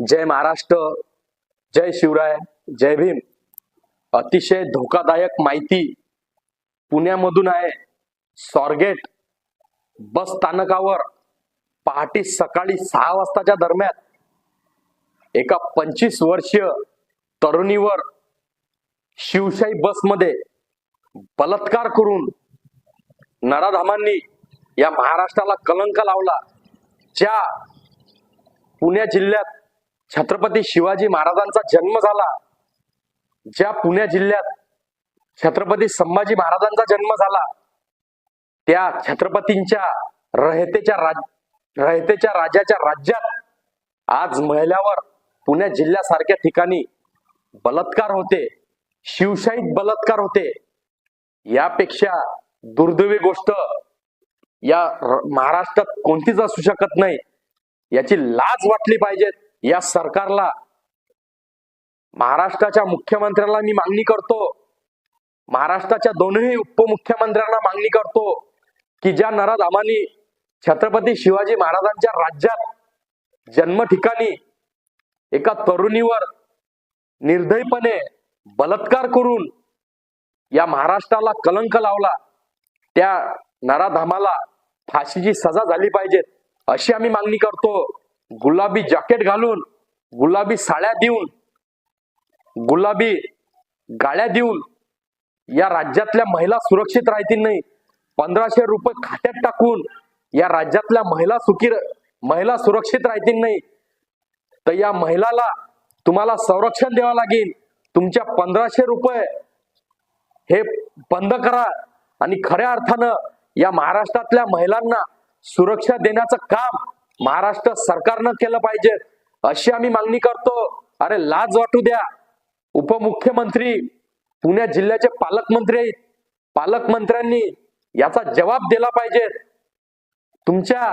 जय महाराष्ट्र जय शिवराय जय भीम. अतिशय धोकादायक माहिती पुण्यामधून आहे. स्वारगेट बस स्थानकावर पहाटे सकाळी सहा वाजताच्या दरम्यान एका पंचवीस वर्षीय तरुणीवर शिवशाही बसमध्ये बलात्कार करून नराधामांनी या महाराष्ट्राला कलंक लावला. ज्या पुण्या जिल्ह्यात छत्रपती शिवाजी महाराजांचा जन्म झाला. ज्या पुण्या जिल्ह्यात छत्रपती संभाजी महाराजांचा जन्म झाला त्या छत्रपतींच्या रहतेच्या राज रहतेच्या राजाच्या राज्यात आज महिलावर पुण्या जिल्ह्यासारख्या ठिकाणी बलात्कार होते शिवशाहीत बलात्कार होते. यापेक्षा दुर्दैवी गोष्ट या महाराष्ट्रात कोणतीच असू शकत नाही याची लाज वाटली पाहिजेत. या सरकारला महाराष्ट्राच्या मुख्यमंत्र्याला मी मागणी करतो. महाराष्ट्राच्या दोनही उपमुख्यमंत्र्यांना मागणी करतो की ज्या नराधामानी छत्रपती शिवाजी महाराजांच्या राज्यात जन्म ठिकाणी एका तरुणीवर निर्दयीपणे बलात्कार करून या महाराष्ट्राला कलंक लावला त्या नराधामाला फाशीची सजा झाली पाहिजे अशी आम्ही मागणी करतो. गुलाबी जॅकेट घालून गुलाबी साड्या देऊन गुलाबी गाड्या देऊन या राज्यातल्या महिला सुरक्षित राहतील नाही. पंधराशे रुपये खात्यात टाकून या राज्यातल्या महिला सुखी महिला सुरक्षित राहतील नाही. तर या महिलाला तुम्हाला संरक्षण द्यावं लागेल. तुमच्या पंधराशे रुपये हे बंद करा आणि खऱ्या अर्थानं या महाराष्ट्रातल्या महिलांना सुरक्षा देण्याचं काम महाराष्ट्र सरकारनं केलं पाहिजे अशी आम्ही मागणी करतो. अरे लाज वाटू द्या. उपमुख्यमंत्री पुण्या जिल्ह्याचे पालकमंत्री आहेत. पालकमंत्र्यांनी याचा जबाब दिला पाहिजे. तुमच्या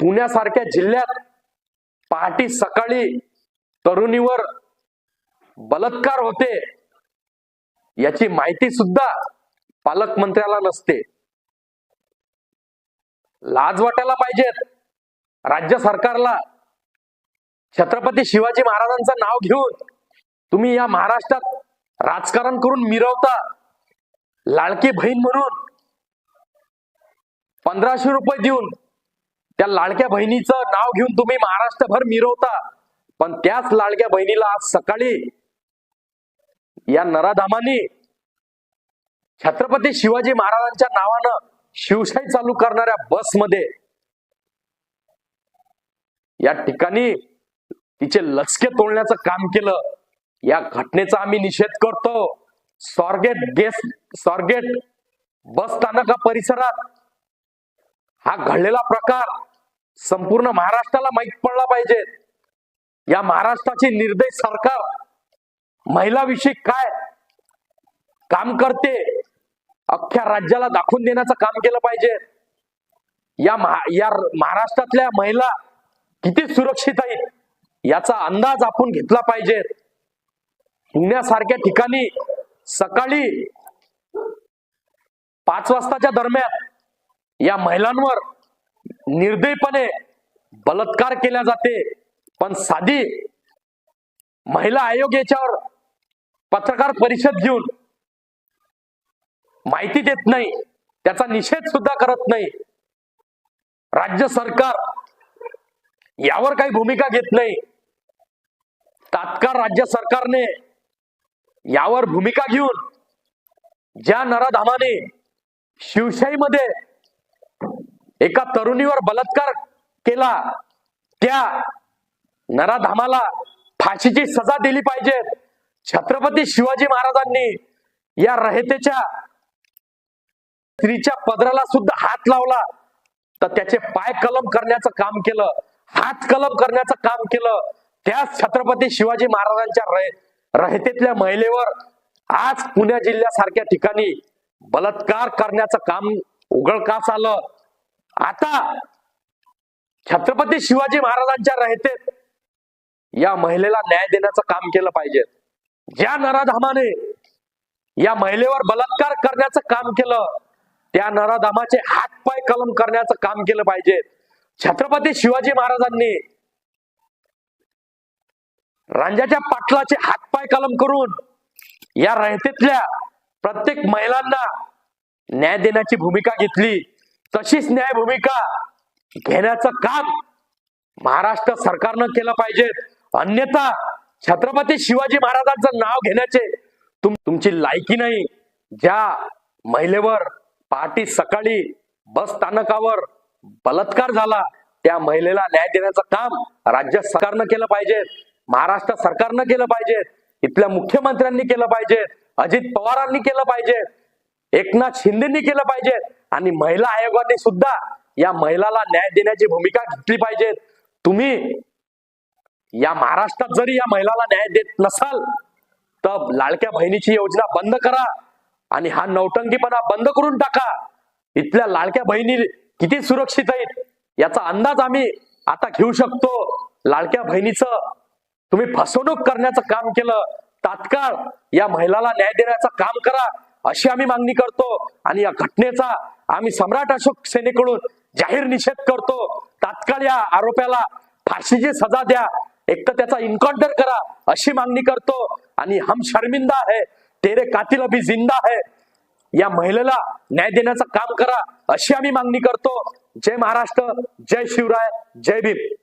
पुण्यासारख्या जिल्ह्यात पहाटी सकाळी तरुणीवर बलात्कार होते याची माहिती सुद्धा पालकमंत्र्याला नसते. लाज वाटायला पाहिजेत. राज्य सरकारला छत्रपती शिवाजी महाराजांचं नाव घेऊन तुम्ही या महाराष्ट्रात राजकारण करून मिरवता. लाडकी बहीण म्हणून पंधराशे रुपये देऊन त्या लाडक्या बहिणीचं नाव घेऊन तुम्ही महाराष्ट्रभर मिरवता. पण त्याच लाडक्या बहिणीला आज सकाळी या नराधामानी छत्रपती शिवाजी महाराजांच्या नावानं शिवशाही चालू करणाऱ्या बसमध्ये या ठिकाणी तिचे लचके तोडण्याचं काम केलं. या घटनेचा आम्ही निषेध करतो. स्वारगेट गेस स्वर्गेट बस स्थानका परिसरात हा घडलेला प्रकार संपूर्ण महाराष्ट्राला माहीत पडला पाहिजे. या महाराष्ट्राची निर्देश सरकार महिलाविषयी काय काम करते अख्ख्या राज्याला दाखवून देण्याचं काम केलं पाहिजे. या महा- या महाराष्ट्रातल्या महिला किती सुरक्षित आहेत याचा अंदाज आपण घेतला पाहिजे. पुण्यासारख्या ठिकाणी सकाळी पाच वाजताच्या दरम्यान या महिलांवर निर्दयीपणे बलात्कार केला जाते. पण साधी महिला आयोग याच्यावर पत्रकार परिषद घेऊन माहिती देत नाही. त्याचा निषेध सुद्धा करत नाही. राज्य सरकार यावर काही भूमिका घेत नाही. तात्काळ राज्य सरकारने यावर भूमिका घेऊन ज्या नराधामाने शिवशाहीमध्ये एका तरुणीवर बलात्कार केला त्या नराधामाला फाशीची सजा दिली पाहिजे. छत्रपती शिवाजी महाराजांनी या रहतेच्या स्त्रीच्या पदराला सुद्धा हात लावला. तर त्याचे पाय कलम करण्याचं काम केलं. हात कलम करण्याचं काम केलं. त्याच छत्रपती शिवाजी महाराजांच्या रहतेतल्या महिलेवर आज पुण्या जिल्ह्यासारख्या ठिकाणी बलात्कार करण्याचं काम उघडकास आलं आता छत्रपती शिवाजी महाराजांच्या रहतेत या महिलेला न्याय देण्याचं काम केलं पाहिजे. ज्या नराधामाने या महिलेवर बलात्कार करण्याचं काम केलं त्या नराधामाचे हातपाय कलम करण्याचं काम केलं पाहिजे. छत्रपती शिवाजी महाराजांनी रांजाच्या पाटलाचे हातपाय कलम करून या रयतेतल्या प्रत्येक महिलांना न्याय देण्याची भूमिका घेतली. तशीच न्याय भूमिका घेण्याचं काम महाराष्ट्र सरकारनं केलं पाहिजे. अन्यथा छत्रपती शिवाजी महाराजांचं नाव घेण्याचे तुम तुमची लायकी नाही. ज्या महिलेवर पहाटी सकाळी बस स्थानकावर बलात्कार झाला. त्या महिलेला न्याय देण्याचं काम राज्य सरकारनं केलं पाहिजे. महाराष्ट्र सरकारनं केलं पाहिजे. इथल्या मुख्यमंत्र्यांनी केलं पाहिजे. अजित पवारांनी केलं पाहिजे. एकनाथ शिंदेनी केलं पाहिजे. आणि महिला आयोगाने सुद्धा या महिलाला न्याय देण्याची भूमिका घेतली पाहिजे. तुम्ही या महाराष्ट्रात जरी या महिलाला न्याय देत नसाल तर लाडक्या बहिणीची योजना बंद करा आणि हा नौटंकीपणा बंद करून टाका. इथल्या लाडक्या बहिणी किती सुरक्षित आहेत? याचा अंदाज आम्ही आता घेऊ शकतो. लाडक्या बहिणीचं तुम्ही फसवणूक करण्याचं काम केलं. तात्काळ या महिलाला न्याय देण्याचं काम करा अशी आम्ही मागणी करतो. आणि या घटनेचा आम्ही सम्राट अशोक सेनेकडून जाहीर निषेध करतो. तात्काळ या आरोप्याला फाशीची सजा द्या. एक तर त्याचा इन्काउंटर करा अशी मागणी करतो. आणि हम शर्मिंदा है तेरे कातिल अभी जिंदा है. या महिलेला न्याय देण्याचं काम करा अशी आम्ही मागणी करतो. जय महाराष्ट्र जय शिवराय जय भीम.